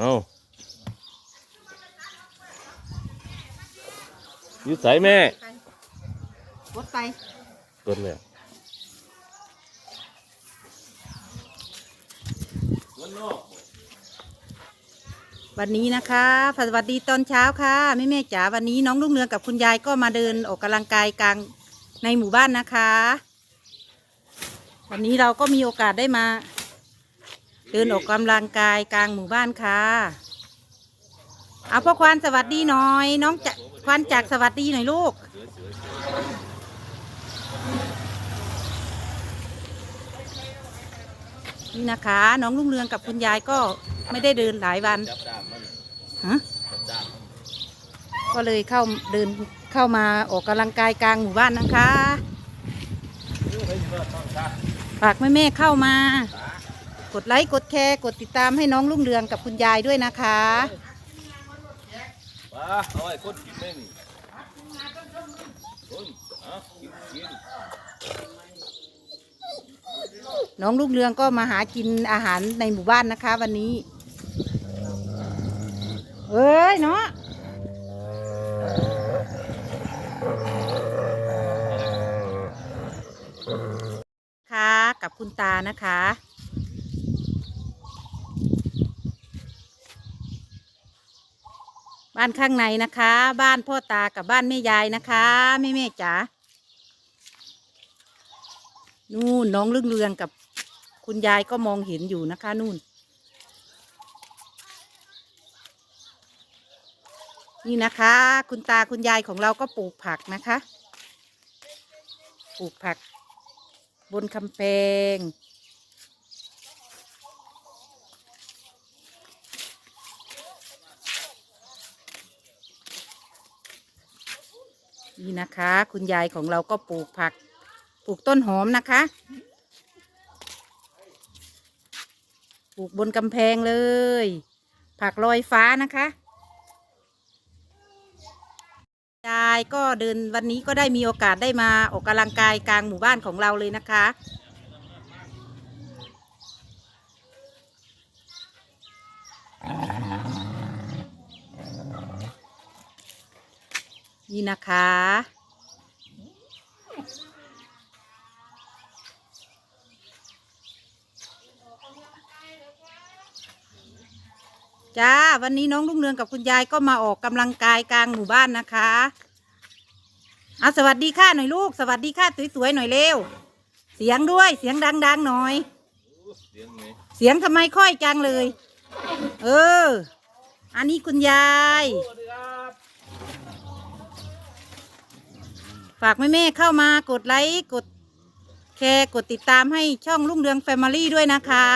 เอาอยู่ใส่แม่ กดไปกดเลยวันนี้นะคะสวัสดีตอนเช้าค่ะแม่แม่จ๋าวันนี้น้องลุงเรืองกับคุณยายก็มาเดินออกกำลังกายกลางในหมู่บ้านนะคะ วันนี้เราก็มีโอกาสได้มา เดินออกกำลังกายกลางหมู่บ้านค่ะเอาพ่อควานสวัสดีหน่อย น้องจะควานจากสวัสดีหน่อยลูก นี่นะคะ น้องลุงเรืองกับคุณยายก็ไม่ได้เดินหลายวันฮะก็เลยเข้าเดินเข้ามาออกกำลังกายกลางหมู่บ้านนะคะฝากแม่แม่ๆเข้ามา กดไลค์กดแชร์กดติดตามให้น้องลุงเรืองกับคุณยายด้วยนะคะว้าเอาไว้คนกินแม่นี่คนเอากินกินน้องลุงเรืองก็มาหากินอาหารในหมู่บ้านนะคะ วันนี้เอ้ยเนาะค่ะกับคุณตานะคะ บ้านข้างในนะคะ บ้านพ่อตากับบ้านแม่ยายนะคะแม่แม่จ๋านู่นน้องเรื่องเรืองกับคุณยายก็มองเห็นอยู่นะคะ นู่น นี่นะคะ คุณตาคุณยายของเราก็ปลูกผักนะคะ ปลูกผัก บนคำแพง นี่นะคะ คุณยายของเราก็ปลูกผัก ปลูกต้นหอมนะคะ ปลูกบนกำแพงเลย ผักลอยฟ้านะคะ ยายก็เดินวันนี้ก็ได้มีโอกาสได้มาออกกำลังกายกลางหมู่บ้านของเราเลยนะคะ นี่นะคะ จ้า วันนี้น้องลุงเรืองกับคุณยายก็มาออกกำลังกายกลางหมู่บ้านนะคะเอาสวัสดีค่ะหน่อยลูก สวัสดีค่ะสวยๆหน่อยเร็ว เสียงด้วยเสียงดังๆหน่อย เสียงไหมเสียงทำไมค่อยจังเลย เออ อันนี้คุณยาย ฝากแม่แม่ๆเข้ามากดไลค์กดแชร์กดติดตามให้ช่องลุงเรืองแฟมิลี่ด้วยนะคะ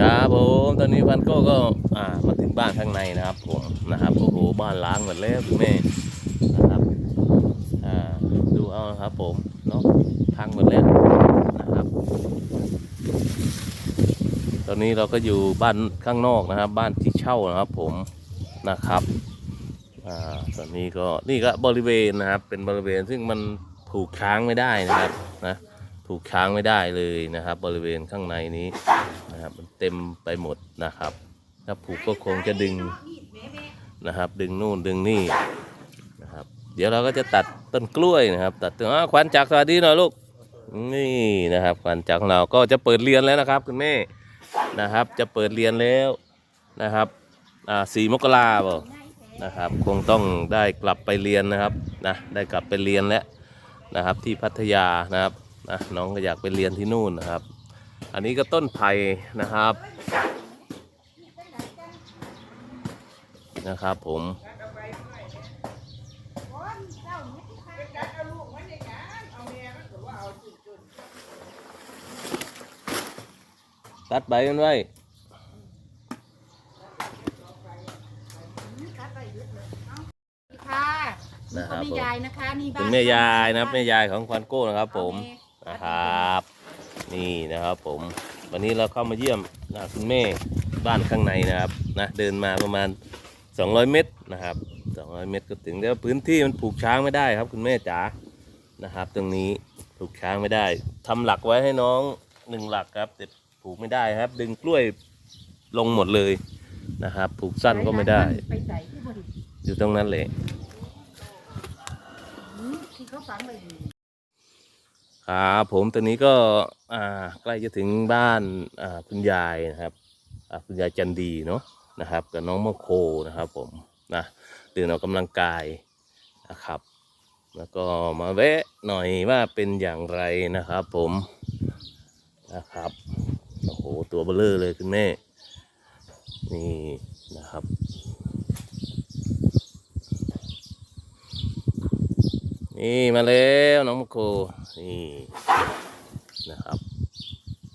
ครับผมตอนนี้พันโก้ก็อ่ามาถึงบ้านข้างในนะครับผมนะครับโอ้โหบ้านล้างหมดแล้วคุณแม่นะครับอ่าดูเอาครับผมเนาะพังหมดแล้วนะครับ ตอนนี้เราก็อยู่บ้านข้างนอกนะครับ บ้านที่เช่านะครับผมนะครับ อ่าตอนนี้ก็นี่ก็บริเวณนะครับ เป็นบริเวณซึ่งมันผูกช้างไม่ได้นะครับนะผูกช้างไม่ได้เลยนะครับ บริเวณข้างในนี้นะครับมันเต็มไปหมดนะครับ ถ้าผูกก็คงจะดึงนะครับ ดึงนู่นดึงนี่นะครับ เดี๋ยวเราก็จะตัดต้นกล้วยนะครับ ตัดต้นอ้าวขวัญจักรสวัสดีหน่อยลูกนี่นะครับขวัญจักรของเราก็จะเปิดเรียนแล้วนะครับคุณแม่นะครับ จะเปิดเรียนแล้วนะครับอ่าสี่มกราเปล่ นะครับ คงต้องได้กลับไปเรียนนะครับนะได้กลับไปเรียนแล้วนะครับ ที่พัทยานะครับนะน้องก็อยากไปเรียนที่นู่นนะครับ อันนี้ก็ต้นไผ่นะครับนะครับผมตัดใบมันไว้ ค่ะ นะครับแม่ผมยายนะคะนี่บ้าเป็นนแม่ยายนะครับแม่ยายของควันโก้นะครับ ผมเอาแม่นะครับ นี่นะครับ ผม วันนี้เราเข้ามาเยี่ยมนะคุณแม่บ้านข้างในนะครับนะเดินมาประมาณ 200 เมตรนะครับ 200 เมตรก็ถึงแล้วพื้นที่มันผูกช้างไม่ได้ครับ คุณแม่จ๋านะครับ ตรงนี้ผูกช้างไม่ได้ทำหลักไว้ให้น้องหนึ่งหลักครับแต่ผูกไม่ได้ครับ ดึงกล้วยลงหมดเลยนะครับ ผูกสั้นก็ไม่ได้ไปใส่ที่บริอยู่ตรงนั้นเลย ที่เขาฝังไว้อยู่ครับผมตอนนี้ก็อ่าใกล้จะถึงบ้านอ่าคุณยายนะครับอ่าคุณยายจันดีเนาะนะครับกับน้องมะโคนะครับผมนะเดินออกกำลังกายนะครับ แล้วก็มาแวะหน่อยว่าเป็นอย่างไรนะครับ ผมนะครับโอ้โหตัวเบลเลอร์เลยคุณแม่นี่นะครับ นี่มาแล้วน้องมะโคนี่นะครับ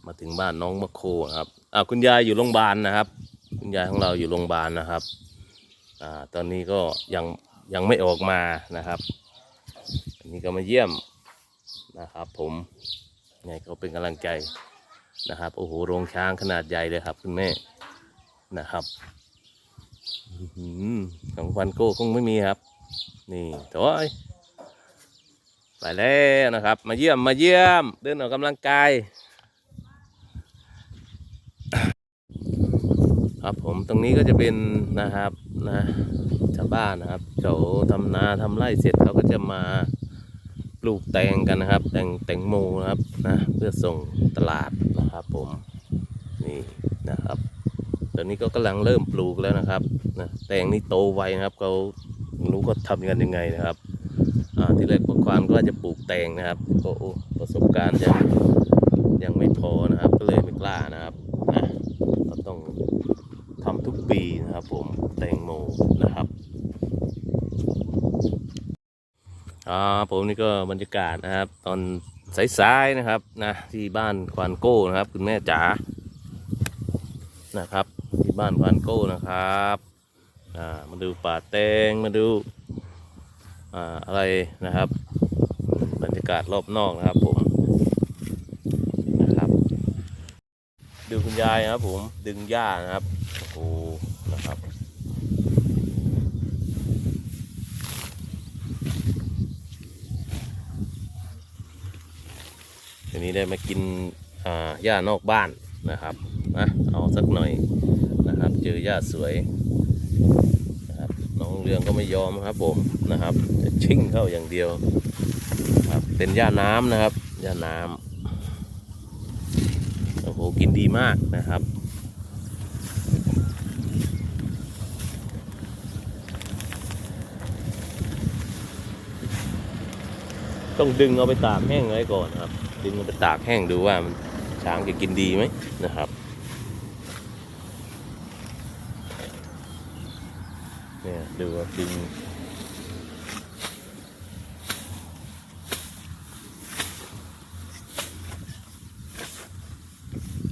มาถึงบ้านน้องมะโคครับอ่าคุณยายอยู่โรงพยาบาลนะครับ คุณยายของเราอยู่โรงพยาบาลนะครับอ่าตอนนี้ก็ยังยังไม่ออกมานะครับอันนี้ก็มาเยี่ยมนะครับ ผมไงก็เป็นกำลังใจนะครับโอ้โหโรงช้างขนาดใหญ่เลยครับ คุณแม่นะครับอื้อหือของฟันโก้คงไม่มีครับ นี่โถ่ย ไปแล้วนะครับ มาเยี่ยมมาเยี่ยม เดินออกกำลังกาย ครับผมตรงนี้ก็จะเป็นนะครับนะชาวบ้านนะครับเขาทำนาทำไร่เสร็จเขาก็จะมาปลูกแตงกันนะครับ แตงแตงโมนะครับนะเพื่อส่งตลาดนะครับผมนี่นะครับตอนนี้ก็กำลังเริ่มปลูกแล้วนะครับนะแตงนี่โตไวนะครับเขารู้เขาทำกันยังไงนะครับ ที่แรกพวกควานก็จะปลูกแตงนะครับก็โอ้ประสบการณ์ยังยังไม่พอนะครับ ก็เลยไม่กล้านะครับนะเราต้องทำทุกปีนะครับผมแตงโมนะครับอ่าผมนี่ก็บรรยากาศนะครับ ตอนสายๆนะครับนะที่บ้านควานโก้นะครับ คุณแม่จ๋านะครับ ที่บ้านควานโก้นะครับอ่ามาดูป่าแตงมาดู อ่าอะไรนะครับ บรรยากาศรอบนอกนะครับผมนะครับ ดูคุณยายนะครับผมดึงหญ้านะครับโอ้โหนะครับทีนี้ได้มากินอ่าหญ้านอกบ้านนะครับนะเอาสักหน่อยนะครับ เจอหญ้าสวย เรืองก็ไม่ยอมครับผมนะครับจะชิ่งเข้าอย่างเดียวครับเป็นหญ้าน้ำนะครับหญ้าน้ำโอ้โหกินดีมากนะครับต้องดึงเอาไปตากแห้งไว้ก่อนครับ ดึงเอาไปตากแห้งดูว่ามันช้างจะกินดีไหมนะครับ เนี่ยดูว่าดึง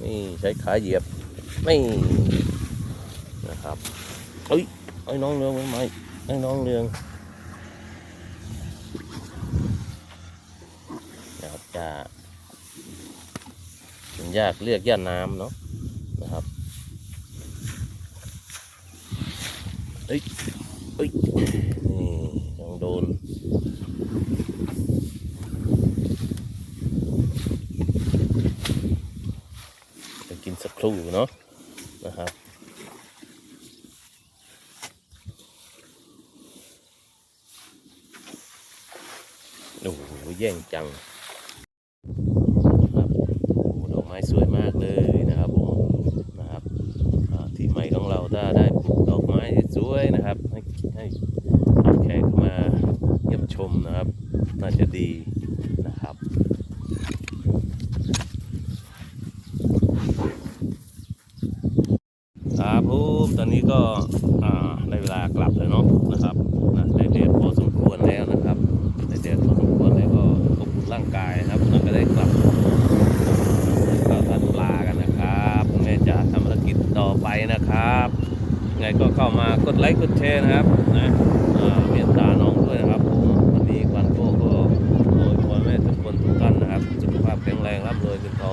นี่ใช้ขาเหยียบไม่นะครับเอ้ยไอ้น้องเรืองไว้ไหมไอ้น้องเรืองนะครับจะเป็นยากเรียกย่าน้ำเนาะนะครับ เอ้ยเอ้ยนี่ยังโดนไปกินสักครู่เนาะนะครับโอ้โหแย่งจังนะครับโอ้โหดอกไม้สวยมากเลยนะครับผมนะครับอ่าที่ใหม่ของเราถ้าได้ปลูกดอกไม้สวยๆนะครับ ให้ให้แขกมาเยี่ยมชมนะครับ น่าจะ ดีนะครับ ครับผมตอนนี้ก็อ่าได้เวลากลับแล้วเนาะนะครับนะได้เดดพอสมควรแล้วนะครับได้เดดพอสมควรแล้วก็ควบคุมร่างกายนะครับแล้วก็ได้กลับก็ทันปลากันนะครับแม่จะทำภารกิจต่อไปนะครับไงก็เข้ามากดไลค์กดแชร์นะครับนะอ่าเมตตาน้องด้วยนะครับผมวันนี้ควัน โก้